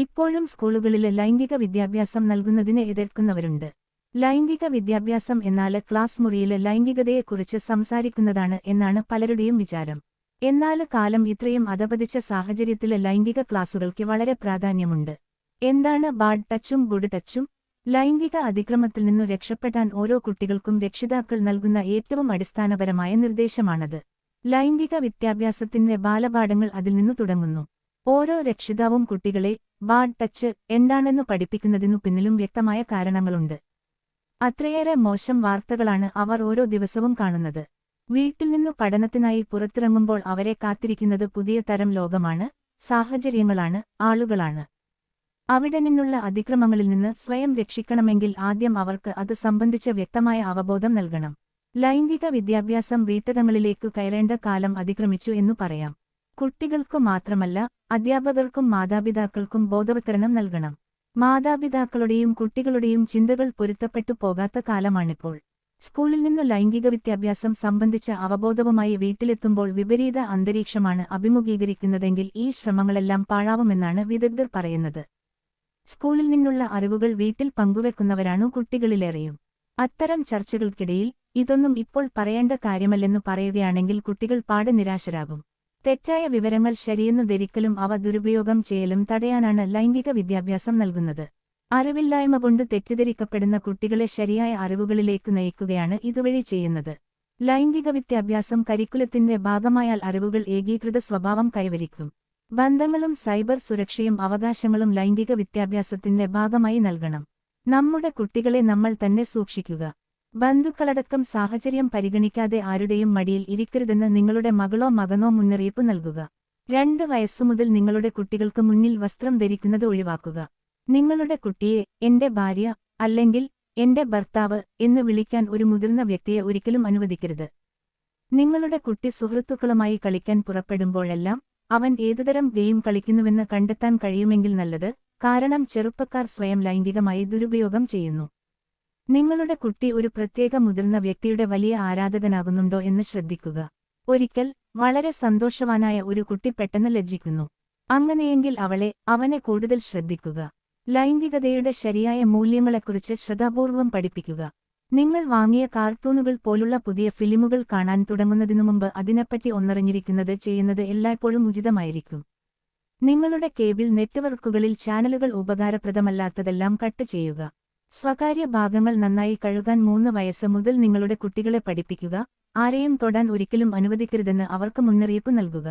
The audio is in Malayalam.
ഇപ്പോഴും സ്കൂളുകളിലെ ലൈംഗിക വിദ്യാഭ്യാസം നൽകുന്നതിനെ എതിർക്കുന്നവരുണ്ട്. ലൈംഗിക വിദ്യാഭ്യാസം എന്നാൽ ക്ലാസ് മുറിയിലെ ലൈംഗികതയെക്കുറിച്ച് സംസാരിക്കുന്നതാണ് എന്നാണ് പലരുടെയും വിചാരം. എന്നാൽ കാലം ഇത്രയും അധപതിച്ച സാഹചര്യത്തിലെ ലൈംഗിക ക്ലാസുകൾക്ക് വളരെ പ്രാധാന്യമുണ്ട്. എന്താണ് ബാഡ് ടച്ചും ഗുഡ് ടച്ചും? ലൈംഗിക അതിക്രമത്തിൽ നിന്നു രക്ഷപ്പെടാൻ ഓരോ കുട്ടികൾക്കും രക്ഷിതാക്കൾ നൽകുന്ന ഏറ്റവും അടിസ്ഥാനപരമായ നിർദ്ദേശമാണത്. ലൈംഗിക വിദ്യാഭ്യാസത്തിന്റെ ബാലപാഠങ്ങൾ അതിൽ നിന്നു തുടങ്ങുന്നു. ഓരോ രക്ഷിതാവും കുട്ടികളെ ബാഡ് ടച്ച് എന്താണെന്നു പഠിപ്പിക്കുന്നതിനു പിന്നിലും വ്യക്തമായ കാരണങ്ങളുണ്ട്. അത്രയേറെ മോശം വാർത്തകളാണ് അവർ ഓരോ ദിവസവും കാണുന്നത്. വീട്ടിൽ നിന്നു പഠനത്തിനായി പുറത്തിറങ്ങുമ്പോൾ അവരെ കാത്തിരിക്കുന്നത് പുതിയ തരം ലോകമാണ് സാഹചര്യങ്ങളാണ് ആളുകളാണ്. അവിടെ നിന്നുള്ള അതിക്രമങ്ങളിൽ നിന്ന് സ്വയം രക്ഷിക്കണമെങ്കിൽ ആദ്യം അവർക്ക് അത് സംബന്ധിച്ച വ്യക്തമായ അവബോധം നൽകണം. ലൈംഗിക വിദ്യാഭ്യാസം വീട്ടകങ്ങളിലേക്കു കയറേണ്ട കാലം അതിക്രമിച്ചു എന്നു പറയാം. കുട്ടികൾക്കു മാത്രമല്ല അധ്യാപകർക്കും മാതാപിതാക്കൾക്കും ബോധവത്കരണം നൽകണം. മാതാപിതാക്കളുടെയും കുട്ടികളുടെയും ചിന്തകൾ പൊരുത്തപ്പെട്ടു പോകാത്ത കാലമാണിപ്പോൾ. സ്കൂളിൽ നിന്നു ലൈംഗിക വിദ്യാഭ്യാസം സംബന്ധിച്ച അവബോധവുമായി വീട്ടിലെത്തുമ്പോൾ വിപരീത അന്തരീക്ഷമാണ് അഭിമുഖീകരിക്കുന്നതെങ്കിൽ ഈ ശ്രമങ്ങളെല്ലാം പാഴാവുമെന്നാണ് വിദഗ്ധർ പറയുന്നത്. സ്കൂളിൽ നിന്നുള്ള അറിവുകൾ വീട്ടിൽ പങ്കുവെക്കുന്നവരാണു കുട്ടികളിലേറെയും. അത്തരം ചർച്ചകൾക്കിടയിൽ ഇതൊന്നും ഇപ്പോൾ പറയേണ്ട കാര്യമല്ലെന്നു പറയുകയാണെങ്കിൽ കുട്ടികൾ പാടെ നിരാശരാകും. തെറ്റായ വിവരങ്ങൾ ശരിയെന്നു ധരിക്കലും അവ ദുരുപയോഗം ചെയ്യലും തടയാനാണ് ലൈംഗിക വിദ്യാഭ്യാസം നൽകുന്നത്. അറിവില്ലായ്മ കൊണ്ട് തെറ്റിദ്ധരിക്കപ്പെടുന്ന കുട്ടികളെ ശരിയായ അറിവുകളിലേക്ക് നയിക്കുകയാണ് ഇതുവഴി ചെയ്യുന്നത്. ലൈംഗിക വിദ്യാഭ്യാസം കരിക്കുലത്തിന്റെ ഭാഗമായാൽ അറിവുകൾ ഏകീകൃത സ്വഭാവം കൈവരിക്കും. ബന്ധങ്ങളും സൈബർ സുരക്ഷയും അവകാശങ്ങളും ലൈംഗിക വിദ്യാഭ്യാസത്തിന്റെ ഭാഗമായി നൽകണം. നമ്മുടെ കുട്ടികളെ നമ്മൾ തന്നെ സൂക്ഷിക്കുക. ബന്ധുക്കളടക്കം സാഹചര്യം പരിഗണിക്കാതെ ആരുടെയും മടിയിൽ ഇരിക്കരുതെന്ന് നിങ്ങളുടെ മകളോ മകനോ മുന്നറിയിപ്പ് നൽകുക. രണ്ട് വയസ്സുമുതൽ നിങ്ങളുടെ കുട്ടികൾക്ക് മുന്നിൽ വസ്ത്രം ധരിക്കുന്നത് ഒഴിവാക്കുക. നിങ്ങളുടെ കുട്ടിയെ എന്റെ ഭാര്യ അല്ലെങ്കിൽ എന്റെ ഭർത്താവ് എന്ന് വിളിക്കാൻ ഒരു മുതിർന്ന വ്യക്തിയെ ഒരിക്കലും അനുവദിക്കരുത്. നിങ്ങളുടെ കുട്ടി സുഹൃത്തുക്കളുമായി കളിക്കാൻ പുറപ്പെടുമ്പോഴെല്ലാം അവൻ ഏതുതരം ഗെയിം കളിക്കുന്നുവെന്ന് കണ്ടെത്താൻ കഴിയുമെങ്കിൽ നല്ലത് കാരണം ചെറുപ്പക്കാർ സ്വയം ലൈംഗികമായി ദുരുപയോഗം ചെയ്യുന്നു. നിങ്ങളുടെ കുട്ടി ഒരു പ്രത്യേക മുതിർന്ന വ്യക്തിയുടെ വലിയ ആരാധകനാകുന്നുണ്ടോ എന്ന് ശ്രദ്ധിക്കുക. ഒരിക്കൽ വളരെ സന്തോഷവാനായ ഒരു കുട്ടി പെട്ടെന്ന് ലജ്ജിക്കുന്നു. അങ്ങനെയെങ്കിൽ അവളെ അവനെ കൂടുതൽ ശ്രദ്ധിക്കുക. ലൈംഗികതയുടെ ശരിയായ മൂല്യങ്ങളെക്കുറിച്ച് ശ്രദ്ധാപൂർവം പഠിപ്പിക്കുക. നിങ്ങൾ വാങ്ങിയ കാർട്ടൂണുകൾ പോലുള്ള പുതിയ ഫിലിമുകൾ കാണാൻ തുടങ്ങുന്നതിനു മുമ്പ് അതിനെപ്പറ്റി ഒന്നറിഞ്ഞിരിക്കുന്നത് ചെയ്യുന്നത് എല്ലായ്പ്പോഴും ഉചിതമായിരിക്കും. നിങ്ങളുടെ കേബിൾ നെറ്റ്വർക്കുകളിൽ ചാനലുകൾ ഉപകാരപ്രദമല്ലാത്തതെല്ലാം കട്ട് ചെയ്യുക. സ്വകാര്യ ഭാഗങ്ങൾ നന്നായി കഴുകാൻ മൂന്ന് വയസ്സ് മുതൽ നിങ്ങളുടെ കുട്ടികളെ പഠിപ്പിക്കുക ആരെയും തൊടാൻ ഒരിക്കലും അനുവദിക്കരുതെന്ന് അവർക്ക് മുന്നറിയിപ്പ് നൽകുക.